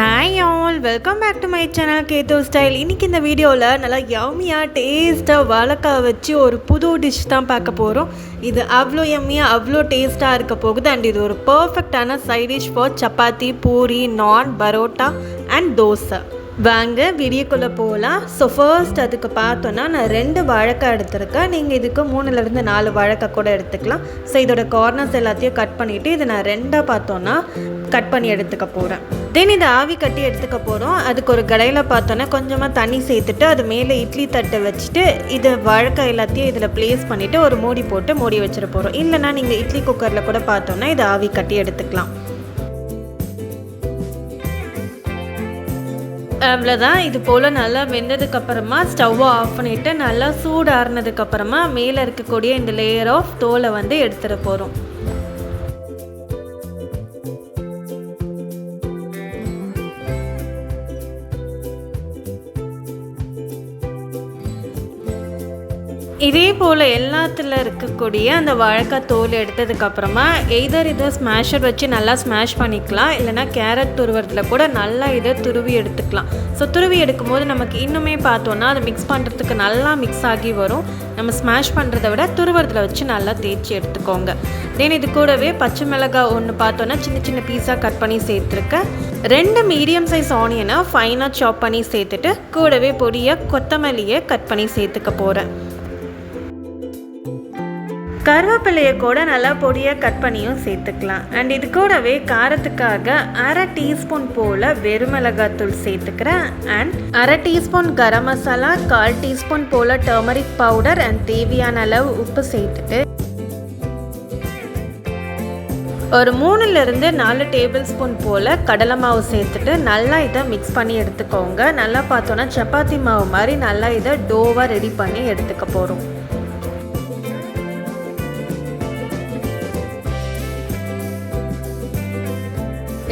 Hi all welcome back to my channel keto style இன்றைக்கி இந்த வீடியோவில் நல்லா யம்மியாக டேஸ்ட்டாக வாழைக்காய் வச்சு ஒரு புது டிஷ் தான் பார்க்க போகிறோம் இது அவ்வளோ யம்மியாக அவ்வளோ டேஸ்ட்டாக இருக்க போகுது. அண்ட் இது ஒரு பர்ஃபெக்டான side dish for chapati puri naan parotta and dosa. வாங்க வீடியோக்குள்ளே போகலாம் ஸோ ஃபர்ஸ்ட் அதுக்கு பார்த்தோன்னா நான் ரெண்டு வாழைக்காய் எடுத்திருக்கேன். நீங்கள் இதுக்கு மூணுலேருந்து நாலு வாழைக்காய் கூட எடுத்துக்கலாம். ஸோ இதோட கார்னர்ஸ் எல்லாத்தையும் கட் பண்ணிவிட்டு இதை நான் ரெண்டாக பார்த்தோன்னா கட் பண்ணி எடுத்துக்க போகிறேன் தென் இதை ஆவி கட்டி எடுத்துக்க போகிறோம் அதுக்கு ஒரு கடையில் பார்த்தோன்னா கொஞ்சமாக தண்ணி சேர்த்துட்டு அது மேலே இட்லி தட்டை வச்சுட்டு இதை வழக்கை எல்லாத்தையும் இதில் ப்ளேஸ் பண்ணிவிட்டு ஒரு மூடி போட்டு மூடி வச்சிட போகிறோம் இல்லைனா நீங்கள் இட்லி குக்கரில் கூட பார்த்தோன்னா இதை ஆவி கட்டி எடுத்துக்கலாம். அவ்வளோதான் இது போல் நல்லா வெந்ததுக்கப்புறமா ஸ்டவ்வை ஆஃப் பண்ணிவிட்டு நல்லா சூடாறுனதுக்கப்புறமா மேலே இருக்கக்கூடிய இந்த லேயர் ஆஃப் தோலை வந்து எடுத்துட போகிறோம் இதே போல் எல்லாத்துல இருக்கக்கூடிய அந்த வாழைக்காய் தோல் எடுத்ததுக்கப்புறமா எய்தர் இதை ஸ்மாஷர் வச்சு நல்லா ஸ்மாஷ் பண்ணிக்கலாம். இல்லைனா கேரட் துருவறதுல கூட நல்லா இதை துருவி எடுத்துக்கலாம். ஸோ துருவி எடுக்கும்போது நமக்கு இன்னுமே பார்த்தோன்னா அதை மிக்ஸ் பண்ணுறதுக்கு நல்லா மிக்ஸ் ஆகி வரும். நம்ம ஸ்மாஷ் பண்ணுறத விட துருவறதுல வச்சு நல்லா தேய்ச்சி எடுத்துக்கோங்க. தென் இது கூடவே பச்சை மிளகாய் ஒன்று பார்த்தோன்னா சின்ன சின்ன பீஸாக கட் பண்ணி சேர்த்துருக்கேன். ரெண்டு மீடியம் சைஸ் ஆனியனை ஃபைனாக சாப் பண்ணி சேர்த்துட்டு கூடவே பொடியாக கொத்தமல்லியை கட் பண்ணி சேர்த்துக்க போகிறேன் கருவேப்பிலையை கூட நல்லா பொடியாக கட் பண்ணியும் சேர்த்துக்கலாம். அண்ட் இது கூடவே காரத்துக்காக அரை டீஸ்பூன் போல் வெறுமிளகாத்தூள் சேர்த்துக்கிறேன். அண்ட் அரை டீஸ்பூன் கரம் மசாலா கால் டீஸ்பூன் போல் டர்மரிக் பவுடர் அண்ட் தேவையான அளவு உப்பு சேர்த்துட்டு ஒரு மூணுலேருந்து நாலு டேபிள் ஸ்பூன் போல் கடலை மாவு சேர்த்துட்டு நல்லா இதை மிக்ஸ் பண்ணி எடுத்துக்கோங்க. நல்லா பார்த்தோன்னா சப்பாத்தி மாவு மாதிரி நல்லா இதை டோவாக ரெடி பண்ணி எடுத்துக்க போகிறோம்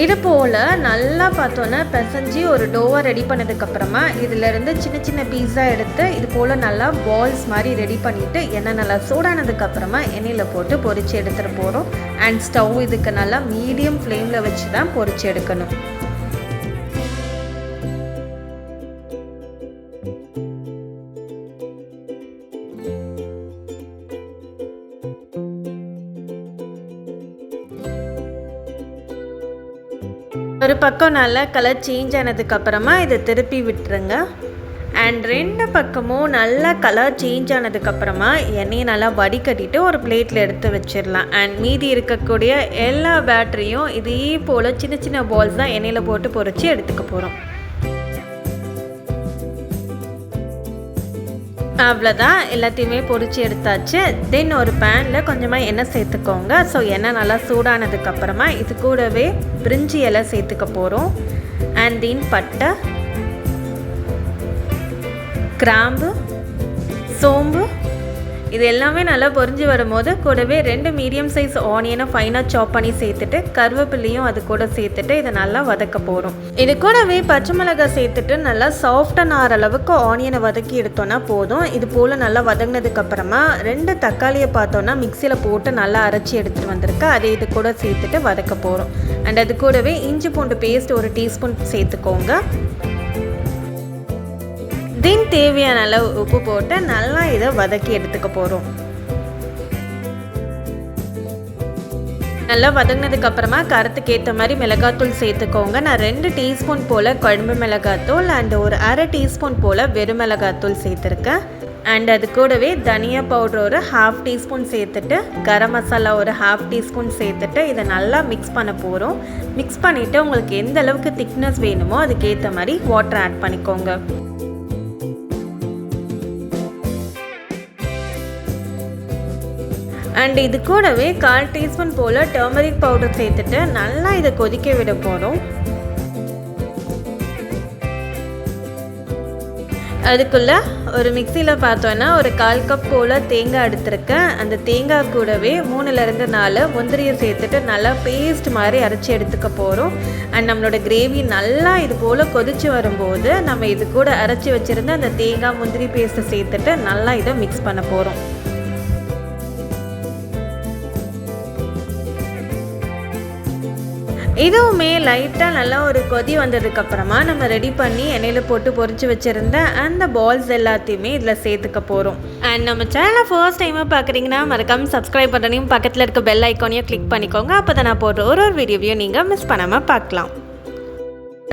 இது போல் நல்லா பார்த்தோன்னா பிசைஞ்சு ஒரு டோவாக ரெடி பண்ணதுக்கப்புறமா இதிலேருந்து சின்ன சின்ன பீஸா எடுத்து இது போல் நல்லா பால்ஸ் மாதிரி ரெடி பண்ணிவிட்டு எண்ணெய் நல்லா சூடானதுக்கப்புறமா எண்ணெயில் போட்டு பொறிச்சு எடுத்துகிட்டு போகிறோம் அண்ட் ஸ்டவ் இதுக்கு நல்லா மீடியம் ஃப்ளேமில் வச்சு தான் பொறிச்சு எடுக்கணும். ஒரு பக்கம் நல்லா கலர் சேஞ்ச் ஆனதுக்கப்புறமா இதை திருப்பி விட்டுருங்க. அண்ட் ரெண்டு பக்கமும் நல்லா கலர் சேஞ்ச் ஆனதுக்கப்புறமா எண்ணெயை நல்லா வடிகட்டிட்டு ஒரு பிளேட்டில் எடுத்து வச்சிடலாம். அண்ட் மீதி இருக்கக்கூடிய எல்லா பேட்டரியும் இதே போல் சின்ன சின்ன பால்ஸ் தான் எண்ணெயில் போட்டு பொறிச்சு எடுத்துக்க போகிறோம் அவ்வளோதான் எல்லாத்தையுமே பொறிச்சு எடுத்தாச்சு. தென் ஒரு பேனில் கொஞ்சமாக எண்ணெய் சேர்த்துக்கோங்க. ஸோ எண்ணெய் நல்லா சூடானதுக்கப்புறமா இது கூடவே பிரிஞ்சி இலை சேர்த்துக்க போகிறோம் அண்ட் தென் பட்டை கிராம்பு சோம்பு இது எல்லாமே நல்லா பொறிஞ்சு வரும்போது கூடவே ரெண்டு மீடியம் சைஸ் ஆனியனை ஃபைனாக சாப் பண்ணி சேர்த்துட்டு கருவேப்பிலையும் அது கூட சேர்த்துட்டு இதை நல்லா வதக்க போகிறோம் இது கூடவே பச்சை மிளகாய் சேர்த்துட்டு நல்லா சாஃப்டான ஆற அளவுக்கு ஆனியனை வதக்கி எடுத்தோன்னா போதும். இது போல் நல்லா வதங்கினதுக்கப்புறமா ரெண்டு தக்காளியை பார்த்தோன்னா மிக்சியில் போட்டு நல்லா அரைச்சி எடுத்துகிட்டு வந்திருக்கு. அதை இது கூட சேர்த்துட்டு வதக்க போகிறோம் அண்ட் அது கூடவே இஞ்சி பூண்டு பேஸ்ட் ஒரு டீஸ்பூன் சேர்த்துக்கோங்க. தென் தேவையான அளவு உப்பு போட்டு நல்லா இதை வதக்கி எடுத்துக்க போகிறோம் நல்லா வதங்கினதுக்கு அப்புறமா ஏற்ற மாதிரி மிளகாத்தூள் சேர்த்துக்கோங்க. நான் ரெண்டு டீஸ்பூன் போல் குழம்பு மிளகாத்தூள் அண்ட் ஒரு அரை டீஸ்பூன் போல் வெறும் மிளகாத்தூள் சேர்த்துருக்கேன். அண்ட் அது கூடவே தனியா பவுடர் ஒரு ஹாஃப் டீஸ்பூன் சேர்த்துட்டு கரம் மசாலா ஒரு ஹாஃப் டீஸ்பூன் சேர்த்துட்டு இதை நல்லா மிக்ஸ் பண்ண போகிறோம் மிக்ஸ் பண்ணிவிட்டு உங்களுக்கு எந்த அளவுக்கு திக்னஸ் வேணுமோ அதுக்கேற்ற மாதிரி வாட்டர் ஆட் பண்ணிக்கோங்க. அண்ட் இது கூடவே கால் டீஸ்பூன் போல் டர்மரிக் பவுடர் சேர்த்துட்டு நல்லா இதை கொதிக்க விட போகிறோம் அதுக்குள்ளே ஒரு மிக்சியில் பார்த்தோன்னா ஒரு கால் கப் போல் தேங்காய் எடுத்திருக்கேன். அந்த தேங்காய் கூடவே மூணுலேருந்து நாலு முந்திரியை சேர்த்துட்டு நல்லா பேஸ்ட் மாதிரி அரைச்சி எடுத்துக்க போகிறோம் அண்ட் நம்மளோட கிரேவி நல்லா இது போல் கொதித்து வரும்போது நம்ம இது கூட அரைச்சி வச்சுருந்த அந்த தேங்காய் முந்திரி பேஸ்ட்டை சேர்த்துட்டு நல்லா இதை மிக்ஸ் பண்ண போகிறோம் இதுவுமே லைட்டாக நல்லா ஒரு கொதி வந்ததுக்கப்புறமா நம்ம ரெடி பண்ணி எண்ணெயில் போட்டு பொறிச்சு வச்சுருந்த அந்த பால்ஸ் எல்லாத்தையுமே இதில் சேர்த்துக்க போகிறோம் அண்ட் நம்ம சேனலை ஃபர்ஸ்ட் டைமாக பார்க்குறீங்கன்னா மறக்காமல் சப்ஸ்கிரைப் பண்ணனையும் பக்கத்தில் இருக்க பெல் ஐக்கானையும் கிளிக் பண்ணிக்கோங்க. அப்போ தான் நான் போடுற ஒரு ஒரு வீடியோவையும் நீங்கள் மிஸ் பண்ணாமல் பார்க்கலாம்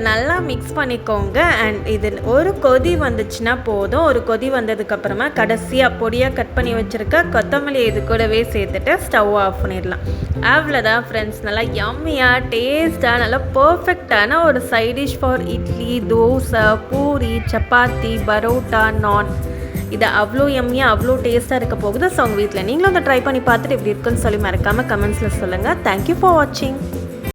நல்லா மிக்ஸ் பண்ணிக்கோங்க. அண்ட் இது ஒரு கொதி வந்துச்சுன்னா போதும். ஒரு கொதி வந்ததுக்கப்புறமா கடைசியாக பொடியாக கட் பண்ணி வச்சுருக்க கொத்தமல்லி இது கூடவே சேர்த்துட்டு ஸ்டவ் ஆஃப் பண்ணிடலாம். அவ்வளோதான் ஃப்ரெண்ட்ஸ் நல்லா யம்மியாக டேஸ்ட்டாக நல்லா பர்ஃபெக்டான ஒரு side dish for idli dosa puri chapati parotta நான் இது அவ்வளோ எம்மியாக அவ்வளோ டேஸ்ட்டாக இருக்க போகுது. ஸோ உங்கள் வீட்டில் நீங்களும் அதை ட்ரை பண்ணி பார்த்துட்டு எப்படி இருக்குன்னு சொல்லி மறக்காமல் கமெண்ட்ஸில் சொல்லுங்கள் தேங்க்யூ ஃபார் வாட்சிங்